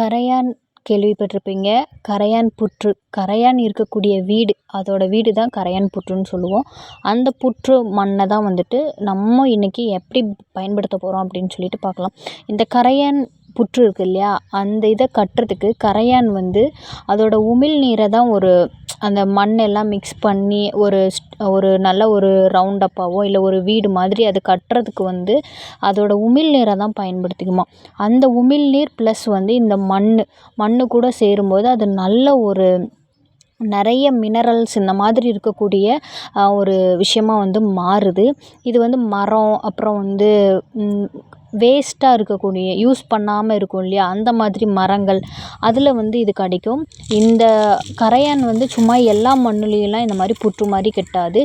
கரையான் கேள்விப்பட்டிருப்பீங்க. கரையான் புற்று கரையான் இருக்கக்கூடிய வீடு அதோடய வீடு தான் கரையான் புற்றுன்னு சொல்லுவோம். அந்த புற்று மண்ணை தான் வந்துட்டு நம்ம இன்றைக்கி எப்படி பயன்படுத்த போகிறோம் அப்படின்னு சொல்லிட்டு பார்க்கலாம். இந்த கரையான் புற்று இருக்குது இல்லையா? அந்த இதை கட்டுறதுக்கு கரையான் வந்து அதோடய உமிழ்நீரை தான் ஒரு அந்த மண்ணெல்லாம் மிக்ஸ் பண்ணி ஒரு ஒரு நல்ல ஒரு ரவுண்டப்பாவோ இல்லை ஒரு வீடு மாதிரி அது கட்டுறதுக்கு வந்து அதோடய உமிழ்நீரை தான் பயன்படுத்திக்குமா. அந்த உமிழ் நீர் ப்ளஸ் வந்து இந்த மண் மண் கூட சேரும்போது அது நல்ல ஒரு நிறைய மினரல்ஸ் இந்த மாதிரி இருக்கக்கூடிய ஒரு விஷயமா வந்து மாறுது. இது வந்து மரம் அப்புறம் வந்து வேஸ்ட்டாக இருக்கக்கூடிய யூஸ் பண்ணாமல் இருக்கும் இல்லையா? அந்த மாதிரி மரங்கள் அதில் வந்து இது கிடைக்கும். இந்த கரையான் வந்து சும்மா எல்லா மண்ணுலேயெல்லாம் இந்த மாதிரி புற்று மாதிரி கட்டாது.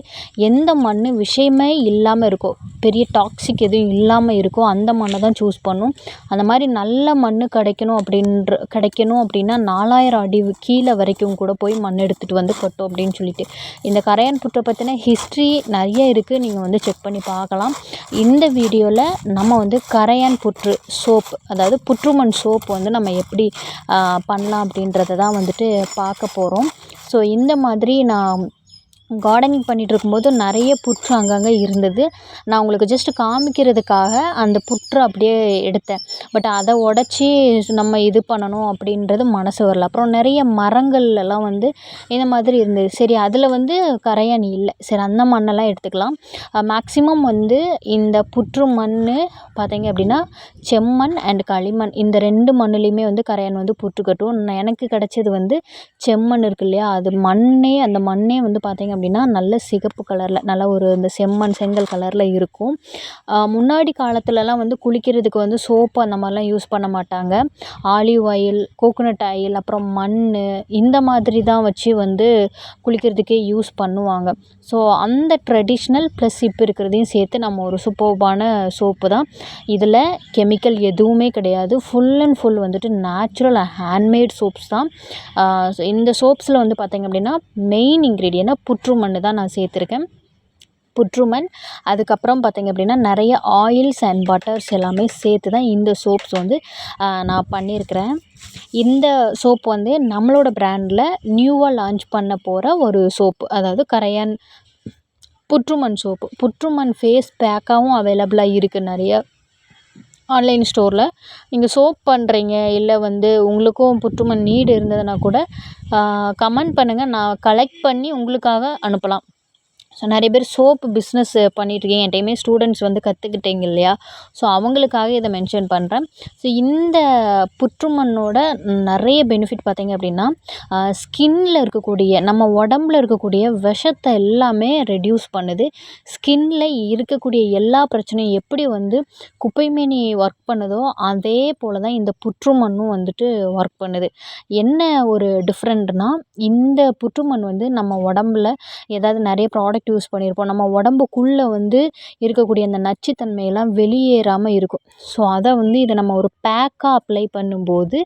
எந்த மண் விஷயமே இல்லாமல் இருக்கோ பெரிய டாக்ஸிக் எதுவும் இல்லாமல் இருக்கோ அந்த மண்ணை தான் சூஸ் பண்ணும். அந்த மாதிரி நல்ல மண் கிடைக்கணும் அப்படின்ற கிடைக்கணும் அப்படின்னா நாலாயிரம் அடி கீழே வரைக்கும் கூட போய் மண் எடுத்துகிட்டு வந்து கொட்டும் அப்படின்னு சொல்லிட்டு. இந்த கரையான் புற்றை பற்றின ஹிஸ்ட்ரி நிறைய இருக்குது நீங்கள் வந்து செக் பண்ணி பார்க்கலாம். இந்த வீடியோவில் நம்ம வந்து கரையான் புற்று சோப் அதாவது புற்றுமண் சோப் வந்து நம்ம எப்படி பண்ணலாம் அப்படின்றத தான் வந்துட்டு பார்க்க போகிறோம் ஸோ இந்த மாதிரி நான் கார்டனிங் பண்ணிகிட்டு இருக்கும்போது நிறைய புற்று அங்கங்கே இருந்தது. நான் உங்களுக்கு ஜஸ்ட்டு காமிக்கிறதுக்காக அந்த புற்றை அப்படியே எடுத்தேன். பட் அதை உடச்சி நம்ம இது பண்ணணும் அப்படின்றது மனசு வரல. அப்புறம் நிறைய மரங்கள்லாம் வந்து இந்த மாதிரி இருந்தது. சரி அதில் வந்து கரையான் இல்லை. சரி அந்த மண்ணெல்லாம் எடுத்துக்கலாம். மேக்ஸிமம் வந்து இந்த புற்று மண் பார்த்தீங்க அப்படின்னா செம்மண் அண்ட் களிமண். இந்த ரெண்டு மண்ணுலேயுமே வந்து கரையான் வந்து புற்று கட்டும். எனக்கு கிடச்சது வந்து செம்மண் இருக்கு இல்லையா? அது மண்ணே அந்த மண்ணே வந்து பார்த்தீங்க அப்படின்னா நல்ல சிகப்பு கலரில் நல்ல ஒரு இந்த செம்மண் செங்கல் கலரில் இருக்கும். முன்னாடி காலத்துலலாம் வந்து குளிக்கிறதுக்கு வந்து சோப்பு அந்த மாதிரிலாம் யூஸ் பண்ண மாட்டாங்க. ஆலிவ் ஆயில் கோகோனட் ஆயில் அப்புறம் மண் இந்த மாதிரி தான் வச்சு வந்து குளிக்கிறதுக்கே யூஸ் பண்ணுவாங்க. ஸோ அந்த ட்ரெடிஷ்னல் ப்ளஸ் இப்போ இருக்கிறதையும் சேர்த்து நம்ம ஒரு சூப்பர்பான சோப்பு தான். இதில் கெமிக்கல் எதுவுமே கிடையாது. ஃபுல் அண்ட் ஃபுல் வந்துட்டு நேச்சுரல் ஹேண்ட்மேட் சோப்ஸ் தான். இந்த சோப்ஸில் வந்து பார்த்திங்க அப்படின்னா மெயின் இன்க்ரீடியன்ட் புற்று மண் தான் நான் சேர்த்துருக்கேன். புற்றுமண். அதுக்கப்புறம் பார்த்திங்க அப்படின்னா நிறைய ஆயில்ஸ் அண்ட் பட்டர்ஸ் எல்லாமே சேர்த்து தான் இந்த சோப்ஸ் வந்து நான் பண்ணியிருக்கிறேன். இந்த சோப் வந்து நம்மளோட ப்ராண்டில் நியூவாக லான்ச் பண்ண போகிற ஒரு சோப்பு அதாவது கரையான் புற்றுமண் சோப்பு புற்றுமண் ஃபேஸ் பேக்காகவும் அவைலபிளாக இருக்குது நிறைய. ஆன்லைன் ஸ்டோரில் நீங்கள் சோப் பண்ணுறீங்க இல்லை வந்து உங்களுக்கும் புற்றுமண் நீடு இருந்ததுன்னா கூட கமெண்ட் பண்ணுங்கள் நான் கலெக்ட் பண்ணி உங்களுக்காக அனுப்பலாம். ஸோ நிறைய பேர் சோப்பு பிஸ்னஸ் பண்ணிகிட்ருக்கீங்க என்கிட்டையுமே ஸ்டூடெண்ட்ஸ் வந்து கற்றுக்கிட்டீங்க இல்லையா? ஸோ அவங்களுக்காக இதை மென்ஷன் பண்ணுறேன் ஸோ இந்த புற்றுமண்ணோட நிறைய பெனிஃபிட் பார்த்திங்க அப்படின்னா ஸ்கின்னில் இருக்கக்கூடிய நம்ம உடம்புல இருக்கக்கூடிய விஷத்தை எல்லாமே ரெடியூஸ் பண்ணுது. ஸ்கின்னில் இருக்கக்கூடிய எல்லா பிரச்சனையும் எப்படி வந்து குப்பைமேனி ஒர்க் பண்ணுதோ அதே போல் தான் இந்த புற்றுமண்ணும் வந்துட்டு ஒர்க் பண்ணுது. என்ன ஒரு டிஃப்ரெண்ட்னால் இந்த புற்றுமண் வந்து நம்ம உடம்புல ஏதாவது நிறைய ப்ராடக்ட் யூஸ் பண்ணியிருப்போம். நம்ம உடம்புக்குள்ளே வந்து இருக்கக்கூடிய அந்த நச்சுத்தன்மையெல்லாம் வெளியேறாமல் இருக்கும். ஸோ அதை வந்து இதை நம்ம ஒரு பேக்காக அப்ளை பண்ணும்போது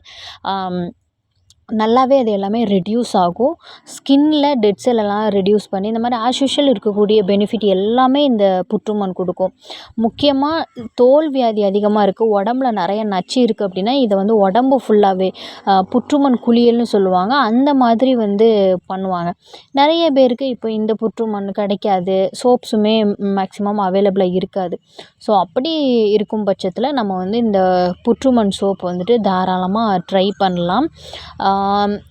நல்லாவே அது எல்லாமே ரெடியூஸ் ஆகும். ஸ்கின்னில் டெட் செல்லெல்லாம் ரெடியூஸ் பண்ணி இந்த மாதிரி ஆஸ் யூஷுவல் இருக்கக்கூடிய பெனிஃபிட் எல்லாமே இந்த புற்றுமண் கொடுக்கும். முக்கியமாக தோல் வியாதி அதிகமாக இருக்குது உடம்புல நிறைய நச்சு இருக்குது அப்படின்னா இதை வந்து உடம்பு ஃபுல்லாகவே புற்றுமண் குளியல்னு சொல்லுவாங்க. அந்த மாதிரி வந்து பண்ணுவாங்க. நிறைய பேருக்கு இப்போ இந்த புற்றுமண் கிடைக்காது. சோப்ஸுமே மேக்ஸிமம் அவைலபிளாக இருக்காது. ஸோ அப்படி இருக்கும் பட்சத்தில் நம்ம வந்து இந்த புற்றுமண் சோப் வந்துட்டு தாராளமாக ட்ரை பண்ணலாம்.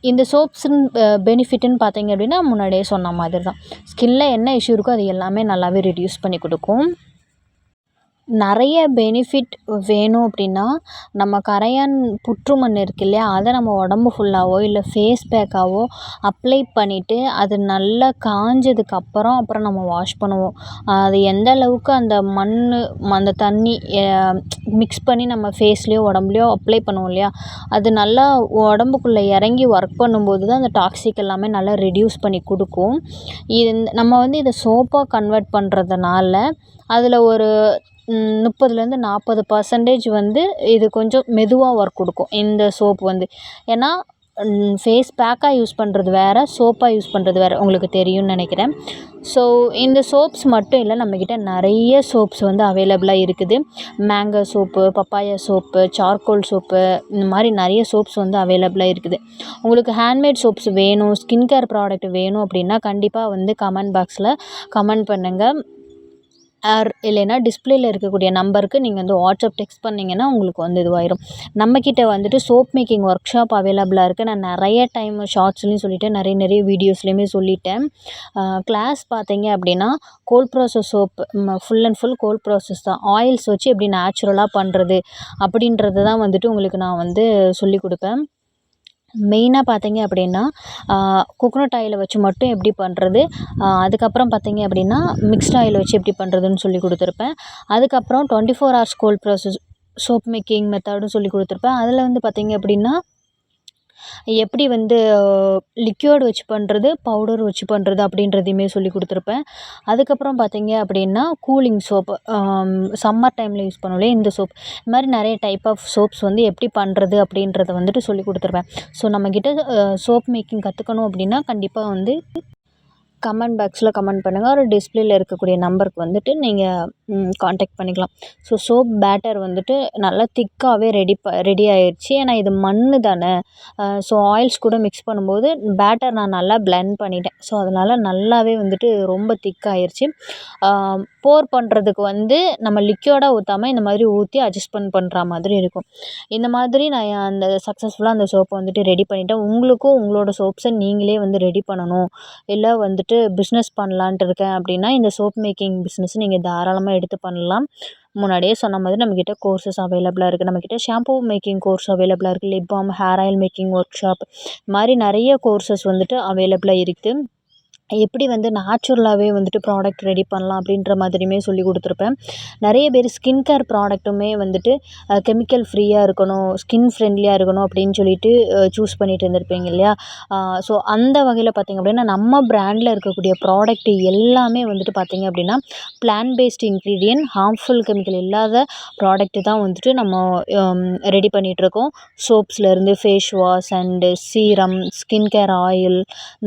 இந்த சோப்ஸின் பெனிஃபிட்டுன்னு பார்த்தீங்க அப்படின்னா முன்னாடியே சொன்ன மாதிரி தான் ஸ்கின்னில் என்ன இஷ்யூ இருக்கோ அது எல்லாமே நல்லாவே ரெடியூஸ் பண்ணி கொடுக்கும். நிறைய பெனிஃபிட் வேணும் அப்படின்னா நம்ம கரையான் புற்றுமண் இருக்கு இல்லையா அதை நம்ம உடம்பு ஃபுல்லாகவோ இல்லை ஃபேஸ் பேக்காகவோ அப்ளை பண்ணிவிட்டு அது நல்லா காஞ்சதுக்கப்புறம் அப்புறம் அப்புறம் நம்ம வாஷ் பண்ணுவோம். அது எந்த அளவுக்கு அந்த மண் அந்த தண்ணி மிக்ஸ் பண்ணி நம்ம ஃபேஸ்லேயோ உடம்புலையோ அப்ளை பண்ணுவோம் இல்லையா அது நல்லா உடம்புக்குள்ளே இறங்கி ஒர்க் பண்ணும்போது தான் அந்த டாக்ஸிக் எல்லாமே நல்லா ரெடியூஸ் பண்ணி கொடுக்கும். இது நம்ம வந்து இதை சோப்பாக கன்வெர்ட் பண்ணுறதுனால அதில் ஒரு முப்பதுலேருந்து நாற்பது பர்சன்டேஜ் வந்து இது கொஞ்சம் மெதுவாக ஒர்க் கொடுக்கும். இந்த சோப் வந்து. ஏன்னா ஃபேஸ் பேக்காக யூஸ் பண்ணுறது வேறு சோப்பாக யூஸ் பண்ணுறது வேறு உங்களுக்கு தெரியும்னு நினைக்கிறேன். ஸோ இந்த சோப்ஸ் மட்டும் இல்லை நம்மக்கிட்ட நிறைய சோப்ஸ் வந்து அவைலபிளாக இருக்குது. Mango soap papaya soap charcoal soap இந்த மாதிரி நிறைய சோப்ஸ் வந்து அவைலபிளாக இருக்குது. உங்களுக்கு ஹேண்ட்மேட் சோப்ஸ் வேணும் ஸ்கின் கேர் ப்ராடக்ட் வேணும் அப்படின்னா கண்டிப்பாக வந்து கமெண்ட் பாக்ஸில் கமெண்ட் பண்ணுங்கள் ஆர் இல்லைன்னா டிஸ்பிளேயில் இருக்கக்கூடிய நம்பருக்கு நீங்கள் வந்து வாட்ஸ்அப் டெக்ஸ்ட் பண்ணிங்கன்னா உங்களுக்கு வந்து இதுவாயிரும். நம்மக்கிட்ட வந்துட்டு சோப் மேக்கிங் ஒர்க் ஷாப் அவைலபிளாக இருக்குது நான் நிறைய டைம் ஷார்ட்ஸ்லேயும் சொல்லிட்டேன். நிறைய நிறைய வீடியோஸ்லையுமே சொல்லிட்டேன். கிளாஸ் பார்த்தீங்க அப்படின்னா cold process soap full and full cold process தான். ஆயில்ஸ் வச்சு எப்படி நேச்சுரலாக பண்ணுறது அப்படின்றது தான் வந்துட்டு உங்களுக்கு நான் வந்து சொல்லிக் கொடுப்பேன். மெயினாக பார்த்தீங்க அப்படின்னா கொக்கனட் ஆயிலை வச்சு மட்டும் எப்படி பண்ணுறது அதுக்கப்புறம் பார்த்தீங்க அப்படின்னா மிக்ஸ்ட் ஆயில் வச்சு எப்படி பண்ணுறதுன்னு சொல்லி கொடுத்துருப்பேன். அதுக்கப்புறம் twenty four hours cold process soap making மெத்தடும் சொல்லி கொடுத்துருப்பேன். அதில் வந்து பார்த்தீங்க அப்படின்னா எப்படி வந்து லிக்யூட் வச்சு பண்ணுறது பவுடர் வச்சு பண்ணுறது அப்படின்றதையுமே சொல்லி கொடுத்துருப்பேன். அதுக்கப்புறம் பார்த்தீங்க அப்படின்னா கூலிங் சோப்பு சம்மர் டைமில் யூஸ் பண்ணுவோம் இந்த சோப் இந்த மாதிரி நிறைய டைப் ஆஃப் சோப்ஸ் வந்து எப்படி பண்ணுறது அப்படின்றத வந்துட்டு சொல்லி கொடுத்துருப்பேன். ஸோ நம்மக்கிட்ட சோப் மேக்கிங் கற்றுக்கணும் அப்படின்னா கண்டிப்பாக வந்து கமெண்ட் பாக்ஸில் கமெண்ட் பண்ணுங்கள் ஒரு டிஸ்பிளேல இருக்கக்கூடிய நம்பருக்கு வந்துட்டு நீங்கள் காண்டாக்ட் பண்ணிக்கலாம். ஸோ சோப் பேட்டர் வந்துட்டு நல்லா திக்காகவே ரெடி ப ரெடி ஆயிடுச்சு ஏன்னா இது மண் தானே. ஸோ ஆயில்ஸ் கூட மிக்ஸ் பண்ணும்போது பேட்டர் நான் நல்லா பிளெண்ட் பண்ணிட்டேன். ஸோ அதனால் நல்லாவே வந்துட்டு ரொம்ப திக்காயிருச்சு போர் பண்ணுறதுக்கு வந்து நம்ம லிக்யூடாக ஊற்றாம இந்த மாதிரி ஊற்றி அட்ஜஸ்ட்மெண்ட் பண்ணுற மாதிரி இருக்கும். இந்த மாதிரி நான் அந்த சக்ஸஸ்ஃபுல்லாக அந்த சோப்பை வந்துட்டு ரெடி பண்ணிட்டேன். உங்களுக்கும் உங்களோட சோப்ஸை நீங்களே வந்து ரெடி பண்ணணும். இல்லை வந்துட்டு பிஸ்னஸ் பண்ணலான்ட்டு இருக்கேன் அப்படின்னா இந்த சோப் மேக்கிங் பிஸ்னஸ் நீங்கள் தாராளமாக எடுத்து பண்ணலாம். முன்னாடியே சொன்ன மாதிரி நம்மக்கிட்ட கோர்சஸ் அவைலபிளாக இருக்குது நம்மக்கிட்ட ஷாம்பூ மேக்கிங் கோர்ஸ் அவைலபிளாக இருக்குது lip balm hair oil making work இது மாதிரி நிறைய கோர்சஸ் வந்துட்டு அவைலபிளாக இருக்குது எப்படி வந்து நேச்சுரலாகவே வந்துட்டு ப்ராடக்ட் ரெடி பண்ணலாம் அப்படின்ற மாதிரியுமே சொல்லி கொடுத்துருப்பேன். நிறைய பேர் ஸ்கின் கேர் ப்ராடக்ட்டுமே வந்துட்டு கெமிக்கல் ஃப்ரீயாக இருக்கணும் ஸ்கின் ஃப்ரெண்ட்லியாக இருக்கணும் அப்படின்னு சொல்லிட்டு சூஸ் பண்ணிட்டு இருந்திருப்பீங்க இல்லையா? ஸோ அந்த வகையில் பார்த்திங்க அப்படின்னா நம்ம ப்ராண்டில் இருக்கக்கூடிய ப்ராடக்ட் எல்லாமே வந்துட்டு பார்த்திங்க அப்படின்னா plant based ingredient harmful chemical இல்லாத ப்ராடக்ட்டு தான் வந்துட்டு நம்ம ரெடி பண்ணிகிட்ருக்கோம் சோப்ஸ்லேருந்து face wash and serum skin care oil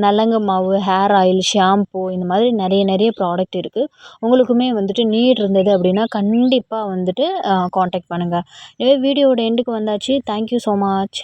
நலங்கு மாவு ஹேர் ஆயில் ஆயில் ஷாம்பு இந்த மாதிரி நிறைய நிறைய ப்ராடக்ட் இருக்குது உங்களுக்குமே வந்துட்டு நீட் இருந்தது அப்படின்னா கண்டிப்பாக வந்துட்டு காண்டாக்ட் பண்ணுங்கள் இதுவே வீடியோவோட எண்டுக்கு வந்தாச்சு. Thank you so much